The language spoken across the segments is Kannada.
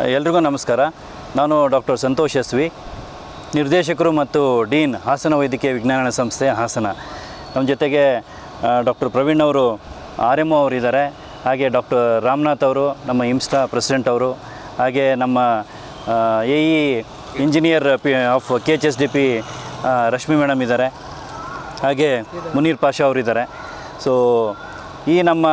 ಎಲ್ರಿಗೂ ನಮಸ್ಕಾರ. ನಾನು ಡಾಕ್ಟರ್ ಸಂತೋಷ್ ಯಸ್ವಿ ನಿರ್ದೇಶಕರು ಮತ್ತು ಡೀನ್ ಹಾಸನ ವೈದ್ಯಕೀಯ ವಿಜ್ಞಾನ ಸಂಸ್ಥೆ ಹಾಸನ. ನಮ್ಮ ಜೊತೆಗೆ ಡಾಕ್ಟರ್ ಪ್ರವೀಣ್ ಅವರು, ಆರ್ ಎಂ ಅವರು ಇದ್ದಾರೆ. ಹಾಗೆ ಡಾಕ್ಟರ್ ರಾಮನಾಥ್ ಅವರು, ನಮ್ಮ ಇಮ್ಸ್ಟಾ ಪ್ರೆಸಿಡೆಂಟ್ ಅವರು. ಹಾಗೆ ನಮ್ಮ A E engineer P, of K H S D P Rashmi madam ಇದ್ದಾರೆ. ಹಾಗೆ ಮುನೀರ್ ಪಾಷಾ ಅವರಿದ್ದಾರೆ. ಸೊ, ಈ ನಮ್ಮ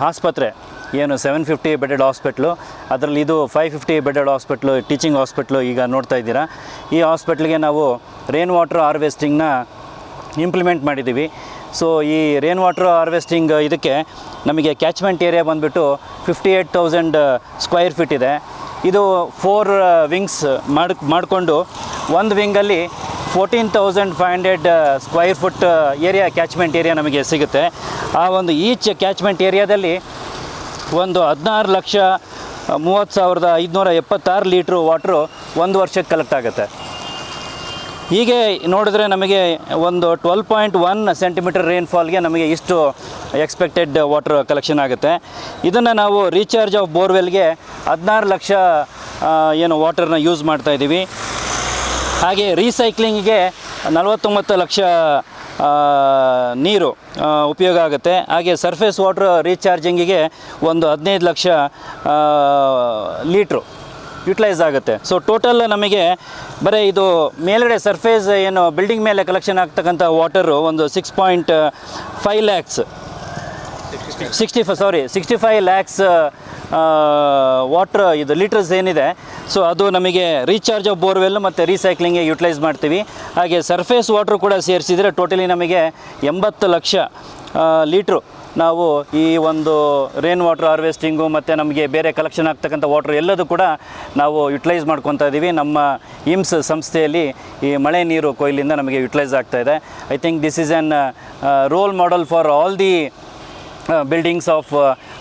ಆಸ್ಪತ್ರೆ ಏನು ಸೆವೆನ್ ಫಿಫ್ಟಿ ಬೆಡೆಡ್ ಹಾಸ್ಪಿಟ್ಲು ಅದರಲ್ಲಿ ಇದು five fifty bedded hospital teaching hospital ಈಗ ನೋಡ್ತಾ ಇದ್ದೀರಾ. ಈ ಹಾಸ್ಪಿಟ್ಲಿಗೆ ನಾವು ರೇನ್ ವಾಟರ್ ಹಾರ್ವೆಸ್ಟಿಂಗ್ನ ಇಂಪ್ಲಿಮೆಂಟ್ ಮಾಡಿದ್ದೀವಿ. ಸೊ ಈ ರೇನ್ ವಾಟರ್ ಹಾರ್ವೆಸ್ಟಿಂಗ್ ಇದಕ್ಕೆ ನಮಗೆ ಕ್ಯಾಚ್ಮೆಂಟ್ ಏರಿಯಾ ಬಂದುಬಿಟ್ಟು fifty eight thousand square feet ಇದೆ. ಇದು ಫೋರ್ ವಿಂಗ್ಸ್ ಮಾಡ್, ಮಾಡಿಕೊಂಡು ಒಂದು ವಿಂಗಲ್ಲಿ fourteen thousand five hundred square foot area catchment area ನಮಗೆ ಸಿಗುತ್ತೆ. ಆ ಒಂದು ಈಚ್ ಕ್ಯಾಚ್ಮೆಂಟ್ ಏರಿಯಾದಲ್ಲಿ ಒಂದು ಹದಿನಾರು ಲಕ್ಷ, ಮೂವತ್ತು ಸಾವಿರದ ಐದುನೂರ ಎಪ್ಪತ್ತಾರು ಲೀಟ್ರು ವಾಟ್ರು ಒಂದು ವರ್ಷಕ್ಕೆ ಕಲೆಕ್ಟ್ ಆಗುತ್ತೆ. ಹೀಗೆ ನೋಡಿದ್ರೆ ನಮಗೆ ಒಂದು ಟ್ವೆಲ್ ಪಾಯಿಂಟ್ ಒನ್ ಸೆಂಟಿಮೀಟರ್ ರೈನ್ಫಾಲ್ಗೆ ನಮಗೆ ಇಷ್ಟು ಎಕ್ಸ್ಪೆಕ್ಟೆಡ್ ವಾಟರ್ ಕಲೆಕ್ಷನ್ ಆಗುತ್ತೆ. ಇದನ್ನು ನಾವು ರೀಚಾರ್ಜ್ ಆಫ್ ಬೋರ್ವೆಲ್ಗೆ ಹದಿನಾರು ಲಕ್ಷ ಏನು ವಾಟರ್ನ ಯೂಸ್ ಮಾಡ್ತಾ ಇದ್ದೀವಿ. ಹಾಗೆ ರೀಸೈಕ್ಲಿಂಗಿಗೆ ನಲವತ್ತೊಂಬತ್ತು ಲಕ್ಷ ನೀರು ಉಪಯೋಗ ಆಗುತ್ತೆ. ಹಾಗೆ ಸರ್ಫೇಸ್ ವಾಟ್ರ್ ರೀಚಾರ್ಜಿಂಗಿಗೆ ಒಂದು ಹದಿನೈದು ಲಕ್ಷ ಲೀಟ್ರು ಯುಟಿಲೈಸ್ ಆಗುತ್ತೆ. ಸೊ ಟೋಟಲ್ ನಮಗೆ ಬರೀ ಇದು ಮೇಲ್ಗಡೆ ಸರ್ಫೇಸ್ ಏನು ಬಿಲ್ಡಿಂಗ್ ಮೇಲೆ ಕಲೆಕ್ಷನ್ ಆಗ್ತಕ್ಕಂಥ ವಾಟರು ಒಂದು six point five lakhs sixty five sorry sixty five lakhs water ಇದು ಲೀಟರ್ಸ್ ಏನಿದೆ. ಸೊ ಅದು ನಮಗೆ ರೀಚಾರ್ಜ್ ಆಫ್ ಬೋರ್ವೆಲ್ ಮತ್ತು ರೀಸೈಕ್ಲಿಂಗ್ಗೆ ಯುಟಿಲೈಸ್ ಮಾಡ್ತೀವಿ. ಹಾಗೆ ಸರ್ಫೇಸ್ ವಾಟ್ರ್ ಕೂಡ ಸೇರಿಸಿದರೆ ಟೋಟಲಿ ನಮಗೆ ಎಂಬತ್ತು ಲಕ್ಷ ಲೀಟ್ರು ನಾವು ಈ ಒಂದು ರೇನ್ ವಾಟರ್ ಹಾರ್ವೆಸ್ಟಿಂಗು ಮತ್ತು ನಮಗೆ ಬೇರೆ ಕಲೆಕ್ಷನ್ ಆಗ್ತಕ್ಕಂಥ ವಾಟ್ರ್ ಎಲ್ಲದೂ ಕೂಡ ನಾವು ಯುಟಿಲೈಸ್ ಮಾಡ್ಕೊತಾ ಇದ್ದೀವಿ ನಮ್ಮ ಇಮ್ಸ್ ಸಂಸ್ಥೆಯಲ್ಲಿ ಈ ಮಳೆ ನೀರು ಕೊಯ್ಲಿಂದ ನಮಗೆ ಯುಟಿಲೈಸ್ ಇದೆ. I think this is an role model for all the buildings of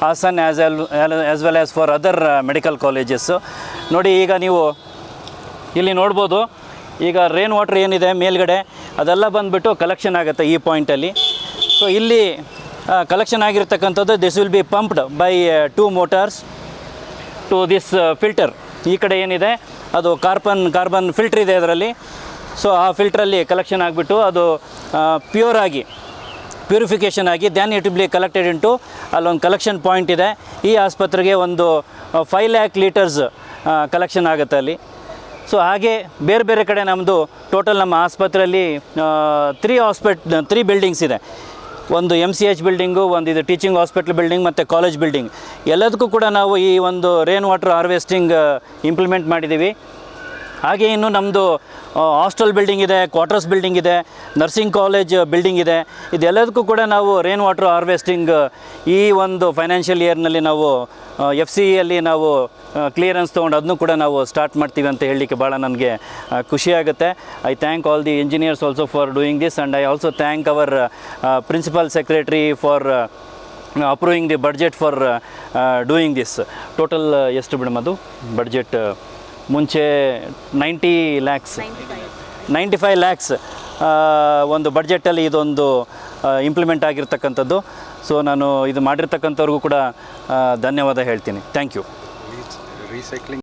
Hassan as well as well as for other medical colleges ನೋಡಿ, ಈಗ ನೀವು ಇಲ್ಲಿ ನೋಡ್ಬೋದು, ಈಗ ರೇನ್ ವಾಟ್ರ್ ಏನಿದೆ ಮೇಲ್ಗಡೆ, ಅದೆಲ್ಲ ಬಂದುಬಿಟ್ಟು ಕಲೆಕ್ಷನ್ ಆಗುತ್ತೆ ಈ ಪಾಯಿಂಟಲ್ಲಿ ಸೊ ಇಲ್ಲಿ ಕಲೆಕ್ಷನ್ ಆಗಿರ್ತಕ್ಕಂಥದ್ದು this will be pumped by two motors to this filter ಈ ಕಡೆ ಏನಿದೆ, ಅದು ಕಾರ್ಬನ್ ಕಾರ್ಬನ್ ಫಿಲ್ಟ್ರ್ ಇದೆ ಅದರಲ್ಲಿ. ಸೊ ಆ ಫಿಲ್ಟ್ರಲ್ಲಿ ಕಲೆಕ್ಷನ್ ಆಗಿಬಿಟ್ಟು ಅದು ಪ್ಯೂರ್ ಆಗಿ ಪ್ಯೂರಿಫಿಕೇಷನ್ ಆಗಿ then it be collected into ಅಲ್ಲೊಂದು ಕಲೆಕ್ಷನ್ ಪಾಯಿಂಟ್ ಇದೆ. ಈ ಆಸ್ಪತ್ರೆಗೆ ಒಂದು ಫೈವ್ ಲ್ಯಾಕ್ ಲೀಟರ್ಸ್ ಕಲೆಕ್ಷನ್ ಆಗುತ್ತೆ ಅಲ್ಲಿ. ಸೊ ಹಾಗೆ ಬೇರೆ ಬೇರೆ ಕಡೆ ನಮ್ಮದು ಟೋಟಲ್ ನಮ್ಮ ಆಸ್ಪತ್ರೆಯಲ್ಲಿ ತ್ರೀ ಹಾಸ್ಪಿಟ್ ತ್ರೀ ಬಿಲ್ಡಿಂಗ್ಸ್ ಇದೆ. ಒಂದು ಎಂ ಸಿ ಎಚ್ ಬಿಲ್ಡಿಂಗು ಒಂದು ಇದು ಟೀಚಿಂಗ್ ಹಾಸ್ಪಿಟ್ಲ್ ಬಿಲ್ಡಿಂಗ್ ಮತ್ತು ಕಾಲೇಜ್ ಬಿಲ್ಡಿಂಗ್ ಎಲ್ಲದಕ್ಕೂ ಕೂಡ ನಾವು ಈ ಒಂದು ರೇನ್ ವಾಟರ್ ಹಾರ್ವೆಸ್ಟಿಂಗ್ ಇಂಪ್ಲಿಮೆಂಟ್ ಮಾಡಿದ್ದೀವಿ. ಹಾಗೆ ಇನ್ನು ನಮ್ಮದು ಹಾಸ್ಟೆಲ್ ಬಿಲ್ಡಿಂಗ್ ಇದೆ ಕ್ವಾರ್ಟರ್ಸ್ ಬಿಲ್ಡಿಂಗ್ ಇದೆ ನರ್ಸಿಂಗ್ ಕಾಲೇಜ್ ಬಿಲ್ಡಿಂಗ್ ಇದೆ. ಇದೆಲ್ಲದಕ್ಕೂ ಕೂಡ ನಾವು ರೇನ್ ವಾಟರ್ ಹಾರ್ವೆಸ್ಟಿಂಗ್ ಈ ಒಂದು ಫೈನಾನ್ಷಿಯಲ್ ಇಯರ್ನಲ್ಲಿ ನಾವು ಎಫ್ ಸಿ ಅಲ್ಲಿ ನಾವು ಕ್ಲಿಯರೆನ್ಸ್ ತೊಗೊಂಡು ಅದನ್ನು ಕೂಡ ನಾವು ಸ್ಟಾರ್ಟ್ ಮಾಡ್ತೀವಿ ಅಂತ ಹೇಳಲಿಕ್ಕೆ ಭಾಳ ನನಗೆ ಖುಷಿಯಾಗುತ್ತೆ I thank all the engineers also for doing this and I also thank our principal secretary for approving the budget for doing this total ಎಷ್ಟು ಮೇಡಮ್ ಅದು ಬಡ್ಜೆಟ್ ಮುಂಚೆ ninety lakhs. Ninety five. Lakhs ಒಂದು ಬಡ್ಜೆಟಲ್ಲಿ ಇದೊಂದು ಇಂಪ್ಲಿಮೆಂಟ್ ಆಗಿರ್ತಕ್ಕಂಥದ್ದು. ಸೊ ನಾನು ಇದು ಮಾಡಿರ್ತಕ್ಕಂಥವ್ರಿಗೂ ಕೂಡ ಧನ್ಯವಾದ ಹೇಳ್ತೀನಿ. Thank you recycling